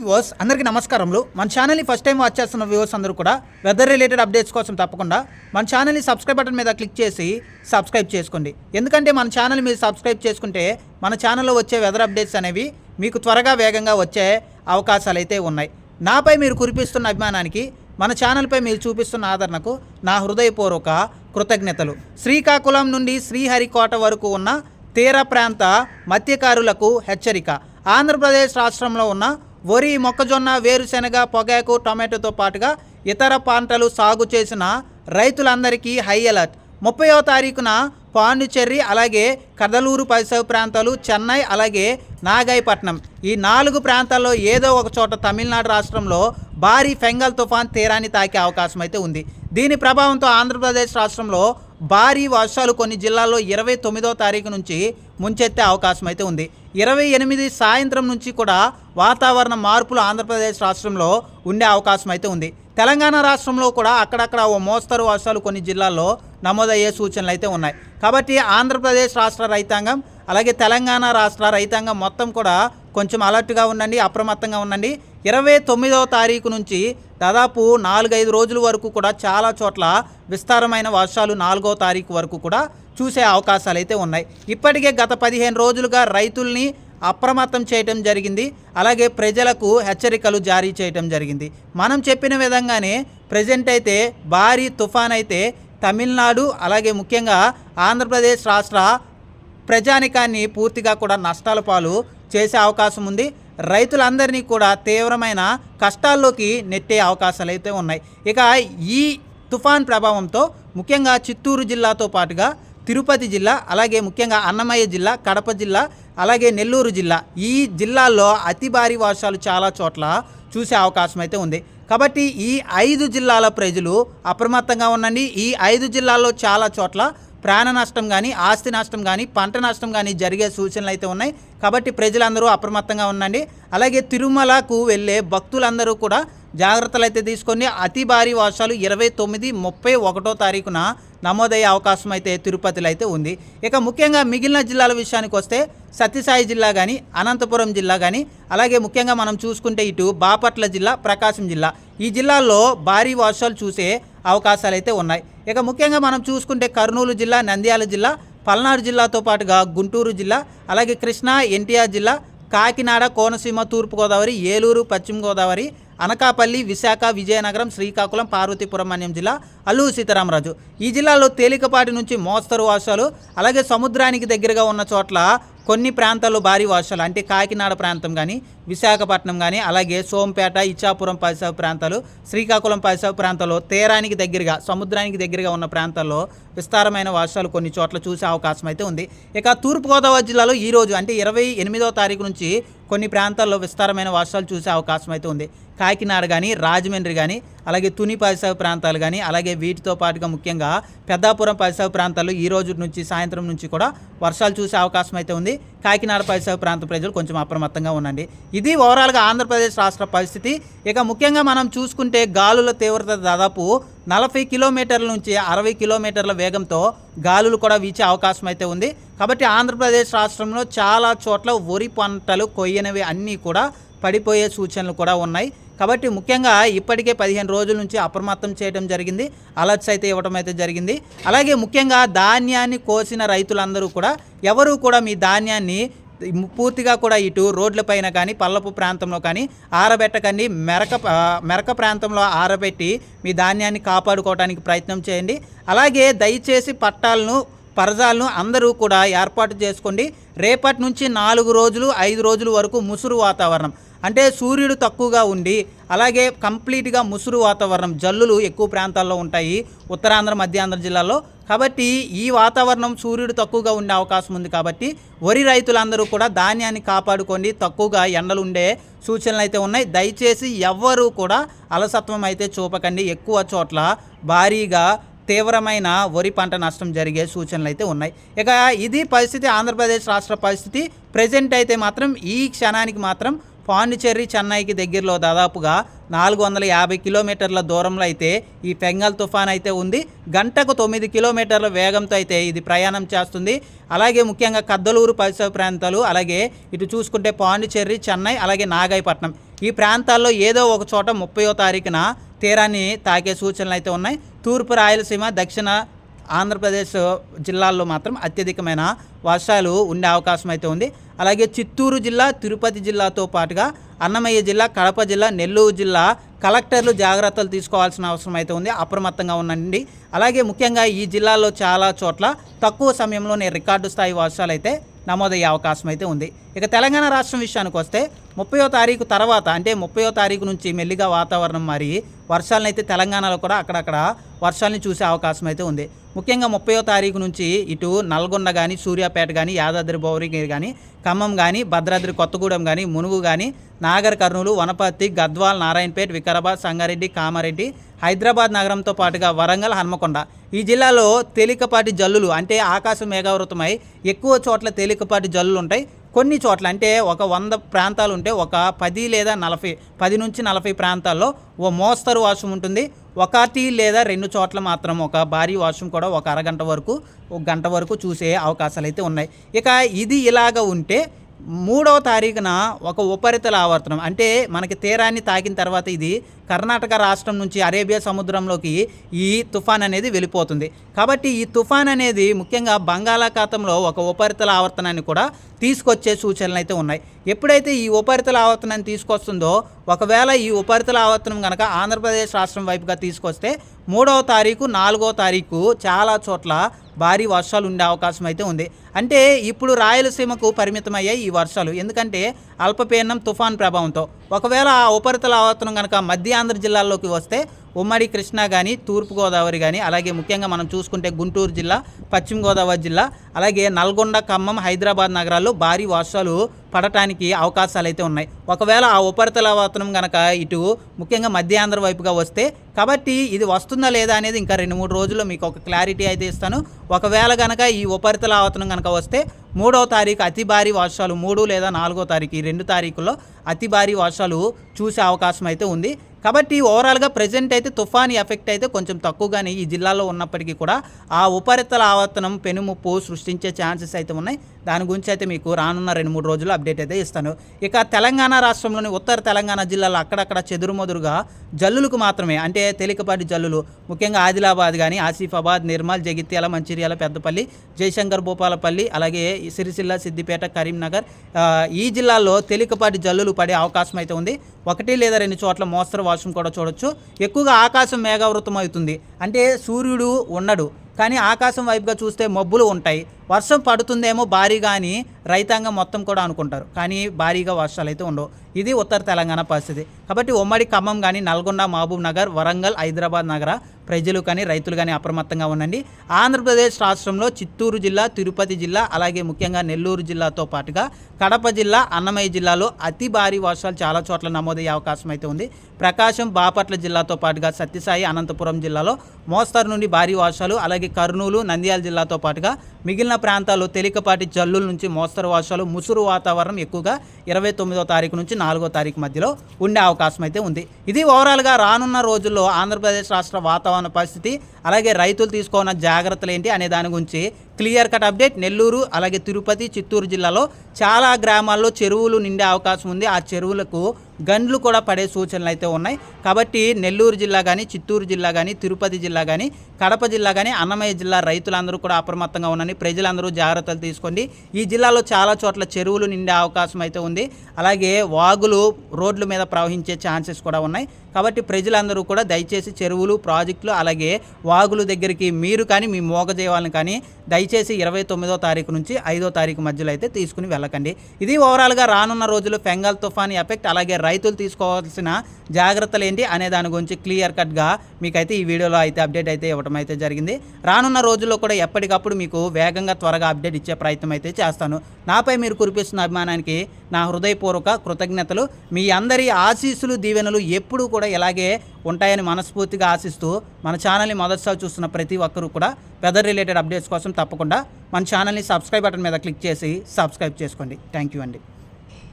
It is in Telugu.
వ్యూవర్స్ అందరికీ నమస్కారములు. మన ఛానల్ని ఫస్ట్ టైం వాచ్ చేస్తున్న వ్యూవర్స్ అందరూ కూడా వెదర్ రిలేటెడ్ అప్డేట్స్ కోసం తప్పకుండా మన ఛానల్ని సబ్స్క్రైబ్ బటన్ మీద క్లిక్ చేసి సబ్స్క్రైబ్ చేసుకోండి. ఎందుకంటే మన ఛానల్ మీరు సబ్స్క్రైబ్ చేసుకుంటే మన ఛానల్లో వచ్చే వెదర్ అప్డేట్స్ అనేవి మీకు త్వరగా వేగంగా వచ్చే అవకాశాలు అయితే ఉన్నాయి. నాపై మీరు కురిపిస్తున్న అభిమానానికి మన ఛానల్పై మీరు చూపిస్తున్న ఆదరణకు నా హృదయపూర్వక కృతజ్ఞతలు. శ్రీకాకుళం నుండి శ్రీహరికోట వరకు ఉన్న తీర ప్రాంత మత్స్యకారులకు హెచ్చరిక. ఆంధ్రప్రదేశ్ రాష్ట్రంలో ఉన్న వరి మొక్కజొన్న వేరుశెనగ పొగాకు టొమాటోతో పాటుగా ఇతర పంటలు సాగు చేసిన రైతులందరికీ హై అలర్ట్. ముప్పైవ తారీఖున పాండిచెర్రి అలాగే కదలూరు పరిసర ప్రాంతాలు చెన్నై అలాగే నాగాయపట్నం ఈ నాలుగు ప్రాంతాల్లో ఏదో ఒక చోట తమిళనాడు రాష్ట్రంలో భారీ ఫెంగల్ తుఫాన్ తీరాన్ని తాకే అవకాశం అయితే ఉంది. దీని ప్రభావంతో ఆంధ్రప్రదేశ్ రాష్ట్రంలో భారీ వర్షాలు కొన్ని జిల్లాల్లో ఇరవై తొమ్మిదో తారీఖు నుంచి ముంచెత్తే అవకాశం అయితే ఉంది. ఇరవై ఎనిమిది సాయంత్రం నుంచి కూడా వాతావరణ మార్పులు ఆంధ్రప్రదేశ్ రాష్ట్రంలో ఉండే అవకాశం అయితే ఉంది. తెలంగాణ రాష్ట్రంలో కూడా అక్కడక్కడ ఓ మోస్తరు వర్షాలు కొన్ని జిల్లాల్లో నమోదయ్యే సూచనలు అయితే ఉన్నాయి. కాబట్టి ఆంధ్రప్రదేశ్ రాష్ట్ర రైతాంగం అలాగే తెలంగాణ రాష్ట్ర రైతాంగం మొత్తం కూడా కొంచెం అలర్ట్గా ఉండండి అప్రమత్తంగా ఉండండి. ఇరవై తొమ్మిదవ తారీఖు నుంచి దాదాపు నాలుగైదు రోజుల వరకు కూడా చాలా చోట్ల విస్తారమైన వర్షాలు నాలుగో తారీఖు వరకు కూడా చూసే అవకాశాలు అయితే ఉన్నాయి. ఇప్పటికే గత పదిహేను రోజులుగా రైతుల్ని అప్రమత్తం చేయటం జరిగింది. అలాగే ప్రజలకు హెచ్చరికలు జారీ చేయటం జరిగింది. మనం చెప్పిన విధంగానే ప్రజెంట్ అయితే భారీ తుఫాన్ అయితే తమిళనాడు అలాగే ముఖ్యంగా ఆంధ్రప్రదేశ్ రాష్ట్ర ప్రజానికాన్ని పూర్తిగా కూడా నష్టాల పాలు చేసే అవకాశం ఉంది. రైతులందరినీ కూడా తీవ్రమైన కష్టాల్లోకి నెట్టే అవకాశాలు అయితే ఉన్నాయి. ఇక ఈ తుఫాన్ ప్రభావంతో ముఖ్యంగా చిత్తూరు జిల్లాతో పాటుగా తిరుపతి జిల్లా అలాగే ముఖ్యంగా అన్నమయ్య జిల్లా కడప జిల్లా అలాగే నెల్లూరు జిల్లా ఈ జిల్లాల్లో అతి భారీ వర్షాలు చాలా చోట్ల చూసే అవకాశం అయితే ఉంది. కాబట్టి ఈ ఐదు జిల్లాల ప్రజలు అప్రమత్తంగా ఉండండి. ఈ ఐదు జిల్లాల్లో చాలా చోట్ల ప్రాణ నష్టం కానీ ఆస్తి నష్టం కానీ పంట నష్టం కానీ జరిగే సూచనలు అయితే ఉన్నాయి. కాబట్టి ప్రజలందరూ అప్రమత్తంగా ఉండండి. అలాగే తిరుమలకు వెళ్ళే భక్తులందరూ కూడా జాగ్రత్తలు అయితే తీసుకొని అతి భారీ వర్షాలు ఇరవై తొమ్మిది ముప్పై ఒకటో తారీఖున నమోదయ్యే అవకాశం అయితే తిరుపతిలో అయితే ఉంది. ఇక ముఖ్యంగా మిగిలిన జిల్లాల విషయానికి వస్తే సత్యసాయి జిల్లా కానీ అనంతపురం జిల్లా కానీ అలాగే ముఖ్యంగా మనం చూసుకుంటే ఇటు బాపట్ల జిల్లా ప్రకాశం జిల్లా. ఈ జిల్లాల్లో భారీ వర్షాలు చూసే అవకాశాలు అయితే ఉన్నాయి. ఇక ముఖ్యంగా మనం చూసుకుంటే కర్నూలు జిల్లా నంద్యాల జిల్లా పల్నాడు జిల్లాతో పాటుగా గుంటూరు జిల్లా అలాగే కృష్ణా ఎన్టీఆర్ జిల్లా కాకినాడ కోనసీమ తూర్పుగోదావరి ఏలూరు పశ్చిమ గోదావరి అనకాపల్లి విశాఖ విజయనగరం శ్రీకాకుళం పార్వతీపురం మన్యం జిల్లా అల్లూరు సీతారామరాజు. ఈ జిల్లాలో తేలికపాటి నుంచి మోస్తరు వర్షాలు అలాగే సముద్రానికి దగ్గరగా ఉన్న చోట్ల కొన్ని ప్రాంతాల్లో భారీ వర్షాలు అంటే కాకినాడ ప్రాంతం కానీ విశాఖపట్నం కానీ అలాగే సోంపేట ఇచ్చాపురం పరిసర ప్రాంతాలు శ్రీకాకుళం పరిసర ప్రాంతాల్లో తీరానికి దగ్గరగా సముద్రానికి దగ్గరగా ఉన్న ప్రాంతాల్లో విస్తారమైన వర్షాలు కొన్ని చోట్ల చూసే అవకాశం అయితే ఉంది. ఇక తూర్పుగోదావరి జిల్లాలో ఈ రోజు అంటే ఇరవై ఎనిమిదవ తారీఖు నుంచి కొన్ని ప్రాంతాల్లో విస్తారమైన వర్షాలు చూసే అవకాశం అయితే ఉంది. కాకినాడ కానీ రాజమండ్రి కానీ అలాగే తుని పరిసర ప్రాంతాలు కానీ అలాగే వీటితో పాటుగా ముఖ్యంగా పెద్దాపురం పరిసర ప్రాంతాల్లో ఈ రోజు నుంచి సాయంత్రం నుంచి కూడా వర్షాలు చూసే అవకాశం అయితే ఉంది. కాకినాడ పరిసర ప్రాంత ప్రజలు కొంచెం అప్రమత్తంగా ఉండండి. ఇది ఓవరాల్గా ఆంధ్రప్రదేశ్ రాష్ట్ర పరిస్థితి. ఇక ముఖ్యంగా మనం చూసుకుంటే గాలుల తీవ్రత దాదాపు నలభై కిలోమీటర్ల నుంచి అరవై కిలోమీటర్ల వేగంతో గాలులు కూడా వీచే అవకాశం అయితే ఉంది. కాబట్టి ఆంధ్రప్రదేశ్ రాష్ట్రంలో చాలా చోట్ల వరి పంటలు కొయ్యనివి అన్నీ కూడా పడిపోయే సూచనలు కూడా ఉన్నాయి. కాబట్టి ముఖ్యంగా ఇప్పటికే పదిహేను రోజుల నుంచి అప్రమత్తం చేయడం జరిగింది. అలర్ట్స్ అయితే ఇవ్వడం అయితే జరిగింది. అలాగే ముఖ్యంగా ధాన్యాన్ని కోసిన రైతులందరూ కూడా ఎవరు కూడా మీ ధాన్యాన్ని పూర్తిగా కూడా ఇటు రోడ్లపైన కానీ పల్లపు ప్రాంతంలో కానీ ఆరబెట్టకండి. మెరక మెరక ప్రాంతంలో ఆరబెట్టి మీ ధాన్యాన్ని కాపాడుకోవడానికి ప్రయత్నం చేయండి. అలాగే దయచేసి పట్టాలను పరజాలను అందరూ కూడా ఏర్పాటు చేసుకోండి. రేపటి నుంచి నాలుగు రోజులు ఐదు రోజుల వరకు ముసురు వాతావరణం. అంటే సూర్యుడు తక్కువగా ఉండి అలాగే కంప్లీట్గా ముసురు వాతావరణం జల్లులు ఎక్కువ ప్రాంతాల్లో ఉంటాయి ఉత్తరాంధ్ర మధ్యాంధ్ర జిల్లాలో కాబట్టి ఈ వాతావరణం సూర్యుడు తక్కువగా ఉండే అవకాశం ఉంది కాబట్టి వరి రైతులందరూ కూడా ధాన్యాన్ని కాపాడుకొని తక్కువగా ఎండలు ఉండే సూచనలు అయితే ఉన్నాయి. దయచేసి ఎవ్వరూ కూడా అలసత్వం అయితే చూపకండి. ఎక్కువ చోట్ల భారీగా తీవ్రమైన వరి పంట నష్టం జరిగే సూచనలు అయితే ఉన్నాయి. ఇక ఇది పరిస్థితి ఆంధ్రప్రదేశ్ రాష్ట్ర పరిస్థితి. ప్రజెంట్ అయితే మాత్రం ఈ క్షణానికి మాత్రం పాండిచ్చేరి చెన్నైకి దగ్గరలో దాదాపుగా నాలుగు వందల యాభై కిలోమీటర్ల దూరంలో అయితే ఈ పెంగల్ తుఫాన్ అయితే ఉంది. గంటకు తొమ్మిది కిలోమీటర్ల వేగంతో అయితే ఇది ప్రయాణం చేస్తుంది. అలాగే ముఖ్యంగా కద్దలూరు పరిసర ప్రాంతాలు అలాగే ఇటు చూసుకుంటే పాండిచ్చేరి చెన్నై అలాగే నాగాయపట్నం. ఈ ప్రాంతాల్లో ఏదో ఒక చోట ముప్పయో తారీఖున తీరాన్ని తాకే సూచనలు అయితే ఉన్నాయి. తూర్పు రాయలసీమ దక్షిణ ఆంధ్రప్రదేశ్ జిల్లాల్లో మాత్రం అత్యధికమైన వర్షాలు ఉండే అవకాశం అయితే ఉంది. అలాగే చిత్తూరు జిల్లా తిరుపతి జిల్లాతో పాటుగా అన్నమయ్య జిల్లా కడప జిల్లా నెల్లూరు జిల్లా కలెక్టర్లు జాగ్రత్తలు తీసుకోవాల్సిన అవసరం అయితే ఉంది అప్రమత్తంగా ఉండండి. అలాగే ముఖ్యంగా ఈ జిల్లాలో చాలా చోట్ల తక్కువ సమయంలోనే రికార్డు స్థాయి వర్షాలు అయితే నమోదయ్యే అవకాశం అయితే ఉంది. ఇక తెలంగాణ రాష్ట్రం విషయానికి వస్తే ముప్పయో తారీఖు తర్వాత అంటే ముప్పయో తారీఖు నుంచి మెల్లిగా వాతావరణం మారి వర్షాలను అయితే తెలంగాణలో కూడా అక్కడక్కడ వర్షాలని చూసే అవకాశం అయితే ఉంది. ముఖ్యంగా ముప్పయో తారీఖు నుంచి ఇటు నల్గొండ కానీ సూర్యాపేట కానీ యాదాద్రి భౌవరిగిరి కానీ ఖమ్మం కానీ భద్రాద్రి కొత్తగూడెం కానీ మునుగు కానీ నాగర్ కర్నూలు వనపర్తి గద్వాల్ నారాయణపేట వికారాబాద్ సంగారెడ్డి కామారెడ్డి హైదరాబాద్ నగరంతో పాటుగా వరంగల్ హన్మకొండ. ఈ జిల్లాలో తేలికపాటి జల్లులు అంటే ఆకాశం మేఘావృతమై ఎక్కువ చోట్ల తేలికపాటి జల్లులు ఉంటాయి కొన్ని చోట్ల అంటే ఒక వంద ప్రాంతాలు ఉంటే ఒక పది లేదా నలభై పది నుంచి నలభై ప్రాంతాల్లో ఓ మోస్తరు వర్షం ఉంటుంది. ఒకటి లేదా రెండు చోట్ల మాత్రం ఒక భారీ వర్షం కూడా ఒక అరగంట వరకు ఒక గంట వరకు చూసే అవకాశాలు అయితే ఉన్నాయి. ఇక ఇది ఇలాగ ఉంటే మూడవ తారీఖున ఒక ఉపరితల ఆవర్తనం. అంటే మనకి తీరాన్ని తాకిన తర్వాత ఇది కర్ణాటక రాష్ట్రం నుంచి అరేబియా సముద్రంలోకి ఈ తుఫాన్ అనేది వెళ్ళిపోతుంది. కాబట్టి ఈ తుఫాన్ అనేది ముఖ్యంగా బంగాళాఖాతంలో ఒక ఉపరితల ఆవర్తనాన్ని కూడా తీసుకొచ్చే సూచనలు అయితే ఉన్నాయి. ఎప్పుడైతే ఈ ఉపరితల ఆవర్తనాన్ని తీసుకొస్తుందో ఒకవేళ ఈ ఉపరితల ఆవర్తనం కనుక ఆంధ్రప్రదేశ్ రాష్ట్రం వైపుగా తీసుకొస్తే మూడవ తారీఖు నాలుగో తారీఖు చాలా చోట్ల భారీ వర్షాలు ఉండే అవకాశం అయితే ఉంది. అంటే ఇప్పుడు రాయలసీమకు పరిమితమయ్యాయి ఈ వర్షాలు. ఎందుకంటే అల్పపీడనం తుఫాన్ ప్రభావంతో. ఒకవేళ ఆ ఉపరితల ఆవర్తనం కనుక మధ్య ఆంధ్ర జిల్లాల్లోకి వస్తే ఉమ్మడి కృష్ణా కానీ తూర్పుగోదావరి కానీ అలాగే ముఖ్యంగా మనం చూసుకుంటే గుంటూరు జిల్లా పశ్చిమ గోదావరి జిల్లా అలాగే నల్గొండ ఖమ్మం హైదరాబాద్ నగరాల్లో భారీ వర్షాలు పడటానికి అవకాశాలు అయితే ఉన్నాయి. ఒకవేళ ఆ ఉపరితల వాతనం కనుక ఇటు ముఖ్యంగా మధ్య ఆంధ్ర వైపుగా వస్తే కాబట్టి ఇది వస్తుందా లేదా అనేది ఇంకా రెండు మూడు రోజుల్లో మీకు ఒక క్లారిటీ అయితే ఇస్తాను. ఒకవేళ కనుక ఈ ఉపరితల ఆవతనం కనుక వస్తే మూడో తారీఖు అతి భారీ వర్షాలు మూడు లేదా నాలుగో తారీఖు ఈ రెండు తారీఖుల్లో అతి భారీ వర్షాలు చూసే అవకాశం అయితే ఉంది. కాబట్టి ఓవరాల్గా ప్రజెంట్ అయితే తుఫాన్ ఎఫెక్ట్ అయితే కొంచెం తక్కువగానే ఈ జిల్లాలో ఉన్నప్పటికీ కూడా ఆ ఉపరితల ఆవర్తనం పెనుముప్పు సృష్టించే ఛాన్సెస్ అయితే ఉన్నాయి. దాని గురించి అయితే మీకు రానున్న రెండు మూడు రోజులు అప్డేట్ అయితే ఇస్తాను. ఇక తెలంగాణ రాష్ట్రంలోని ఉత్తర తెలంగాణ జిల్లాలో అక్కడక్కడ చెదురుమదురుగా జల్లులకు మాత్రమే అంటే తేలికపాటి జల్లులు ముఖ్యంగా ఆదిలాబాద్ కానీ ఆసిఫాబాద్ నిర్మల్ జగిత్యాల మంచిర్యాల పెద్దపల్లి జయశంకర్ భూపాలపల్లి అలాగే సిరిసిల్ల సిద్దిపేట కరీంనగర్ ఈ జిల్లాల్లో తేలికపాటి జల్లులు పడే అవకాశం అయితే ఉంది. ఒకటి లేదా రెండు చోట్ల మోస్తరు అవకాశం కూడా చూడొచ్చు. ఎక్కువగా ఆకాశం మేఘావృతం అవుతుంది అంటే సూర్యుడు ఉండడు. కానీ ఆకాశం వైపుగా చూస్తే మబ్బులు ఉంటాయి. వర్షం పడుతుందేమో భారీగా అని రైతాంగం మొత్తం కూడా అనుకుంటారు. కానీ భారీగా వర్షాలు అయితే ఉండవు. ఇది ఉత్తర తెలంగాణ పరిస్థితి. కాబట్టి ఉమ్మడి ఖమ్మం కానీ నల్గొండ మహబూబ్ నగర్ వరంగల్ హైదరాబాద్ నగర ప్రజలు కానీ రైతులు కానీ అప్రమత్తంగా ఉండండి. ఆంధ్రప్రదేశ్ రాష్ట్రంలో చిత్తూరు జిల్లా తిరుపతి జిల్లా అలాగే ముఖ్యంగా నెల్లూరు జిల్లాతో పాటుగా కడప జిల్లా అన్నమయ్య జిల్లాలో అతి భారీ వర్షాలు చాలా చోట్ల నమోదయ్యే అవకాశం అయితే ఉంది. ప్రకాశం బాపట్ల జిల్లాతో పాటుగా సత్యసాయి అనంతపురం జిల్లాలో మోస్తరు నుండి భారీ వర్షాలు అలాగే కర్నూలు నంద్యాల జిల్లాతో పాటుగా మిగిలిన ప్రాంతాల్లో తేలికపాటి జల్లుల నుంచి మోస్తరు వర్షాలు ముసురు వాతావరణం ఎక్కువగా ఇరవై తొమ్మిదో తారీఖు నుంచి నాలుగో తారీఖు మధ్యలో ఉండే అవకాశం అయితే ఉంది. ఇది ఓవరాల్గా రానున్న రోజుల్లో ఆంధ్రప్రదేశ్ రాష్ట్ర వాతావరణ పరిస్థితి అలాగే రైతులు తీసుకోవాల్సిన జాగ్రత్తలు ఏంటి అనే దాని గురించి క్లియర్ కట్ అప్డేట్ నెల్లూరు అలాగే తిరుపతి చిత్తూరు జిల్లాలో చాలా గ్రామాల్లో చెరువులు నిండే అవకాశం ఉంది. ఆ చెరువులకు గండ్లు కూడా పడే సూచనలు అయితే ఉన్నాయి. కాబట్టి నెల్లూరు జిల్లా కానీ చిత్తూరు జిల్లా కానీ తిరుపతి జిల్లా కానీ కడప జిల్లా కానీ అన్నమయ్య జిల్లా రైతులందరూ కూడా అప్రమత్తంగా ఉండండి. ప్రజలందరూ జాగ్రత్తలు తీసుకోండి. ఈ జిల్లాలో చాలా చోట్ల చెరువులు నిండే అవకాశం అయితే ఉంది. అలాగే వాగులు రోడ్ల మీద ప్రవహించే ఛాన్సెస్ కూడా ఉన్నాయి. కాబట్టి ప్రజలందరూ కూడా దయచేసి చెరువులు ప్రాజెక్టులు అలాగే వాగులు దగ్గరికి మీరు కానీ మీ మోగజీవాలను కానీ దయచేసి ఇరవై తొమ్మిదో తారీఖు నుంచి ఐదో తారీఖు మధ్యలో అయితే తీసుకుని వెళ్ళకండి. ఇది ఓవరాల్గా రానున్న రోజులు ఫెంగల్ తుఫాన్ ఎఫెక్ట్ అలాగే రైతులు తీసుకోవాల్సిన జాగ్రత్తలు ఏంటి అనే దాని గురించి క్లియర్ కట్గా మీకైతే ఈ వీడియోలో అయితే అప్డేట్ అయితే ఇవ్వడం అయితే జరిగింది. రానున్న రోజుల్లో కూడా ఎప్పటికప్పుడు మీకు వేగంగా త్వరగా అప్డేట్ ఇచ్చే ప్రయత్నం అయితే చేస్తాను. నాపై మీరు కురిపిస్తున్న అభిమానానికి నా హృదయపూర్వక కృతజ్ఞతలు. మీ అందరి ఆశీస్సులు దీవెనలు ఎప్పుడూ కూడా కూడా ఇలాగే ఉంటాయని మనస్ఫూర్తిగా ఆశిస్తూ మన ఛానల్ని మొదటిసారి చూస్తున్న ప్రతి ఒక్కరూ కూడా వెదర్ రిలేటెడ్ అప్డేట్స్ కోసం తప్పకుండా మన ఛానల్ని సబ్స్క్రైబ్ బటన్ మీద క్లిక్ చేసి సబ్స్క్రైబ్ చేసుకోండి. థ్యాంక్ యూ అండి.